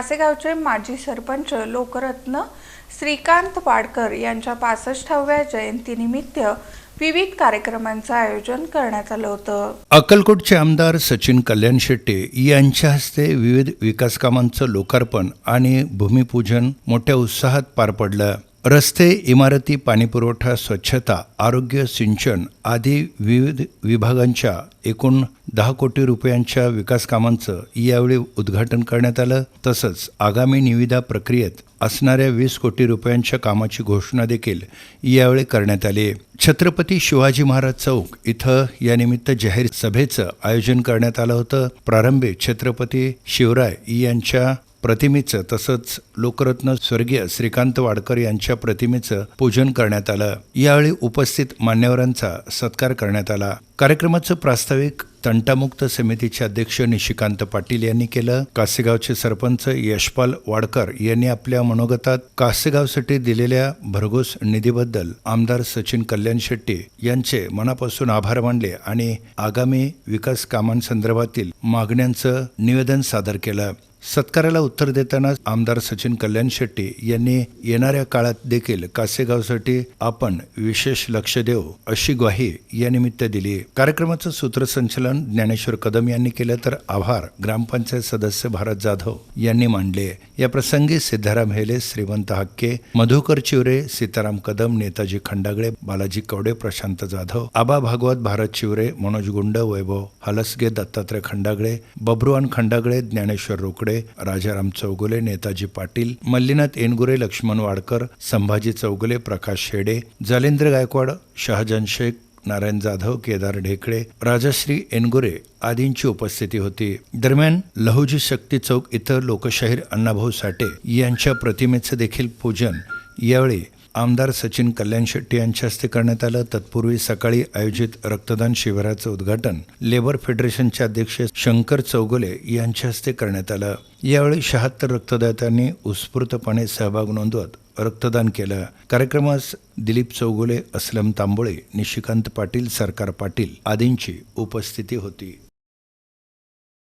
कासेगावचे माजी सरपंच लोकरत्न श्रीकांत वाडकर यांच्या पासष्टाव्या जयंतीनिमित्त विविध कार्यक्रमांचं आयोजन करण्यात आलं होतं. अक्कलकोटचे आमदार सचिन कल्याण शेट्टे यांच्या हस्ते विविध विकास कामांचं लोकार्पण आणि भूमिपूजन मोठ्या उत्साहात पार पडलं. रस्ते इमारती पाणीपुरवठा स्वच्छता आरोग्य सिंचन आदी विविध विभागांच्या एकूण दहा कोटी रुपयांच्या विकास कामांचं यावेळी उद्घाटन करण्यात आलं. तसंच आगामी निविदा प्रक्रियेत असणाऱ्या वीस कोटी रुपयांच्या कामाची घोषणा देखील यावेळी करण्यात आली. छत्रपती शिवाजी महाराज चौक इथं यानिमित्त जाहीर सभेचं आयोजन करण्यात आलं होतं. प्रारंभी छत्रपती शिवराय यांच्या प्रतिमेचं तसंच लोकरत्न स्वर्गीय श्रीकांत वाडकर यांच्या प्रतिमेचं पूजन करण्यात आलं. यावेळी उपस्थित मान्यवरांचा सत्कार करण्यात आला. कार्यक्रमाचं प्रास्ताविक तंटामुक्त समितीचे अध्यक्ष निशिकांत पाटील यांनी केलं. कासेगावचे सरपंच यशपाल वाडकर यांनी आपल्या मनोगतात कासेगावसाठी दिलेल्या भरघोस निधीबद्दल आमदार सचिन कल्याण शेट्टी यांचे मनापासून आभार मानले आणि आगामी विकास कामांसंदर्भातील मागण्यांचं निवेदन सादर केलं. सत्काराला उत्तर देताना आमदार सचिन कल्याण शेट्टी यांनी येणाऱ्या काळात देखील कासेगावसाठी आपण विशेष लक्ष देऊ अशी ग्वाही या निमित्त दिली. कार्यक्रमाचं सूत्रसंचलन ज्ञानेश्वर कदम यांनी केलं तर आभार. ग्रामपंचायत सदस्य भारत जाधव यांनी मांडले. या प्रसंगी सिद्धाराम हेले श्रीमंत हक्के मधुकर चिवरे सीताराम कदम नेताजी खंडागळे बालाजी कवडे प्रशांत जाधव आबा भागवत भारत चिवरे मनोज गुंड वैभव हलसगे दत्तात्रय खंडागळे बब्रुआन खंडागळे ज्ञानेश्वर रोकडे राजाराम चौगुले नेताजी पाटील मल्लीनाथ एनगुरे लक्ष्मण वाडकर संभाजी चौगुले प्रकाश शेडे जालेंद्र गायकवाड शहाजान शेख नारायण जाधव केदार ढेकळे राजश्री एनगुरे आदींची उपस्थिती होती. दरम्यान लहुजी शक्ती चौक इथं लोकशाहीर अण्णाभाऊ साठे यांच्या प्रतिमेचं देखील पूजन यावेळी आमदार सचिन कल्याण शेट्टी यांच्या हस्ते करण्यात आलं. तत्पूर्वी सकाळी आयोजित रक्तदान शिबिराचं उद्घाटन लेबर फेडरेशनचे अध्यक्ष शंकर चौगुले यांच्या हस्ते करण्यात आलं. यावेळी शहात्तर रक्तदात्यांनी उत्स्फूर्तपणे सहभाग नोंदवत रक्तदान केलं. कार्यक्रमास दिलीप चौगुले असलम तांबोळे निशिकांत पाटील सरकार पाटील आदींची उपस्थिती होती.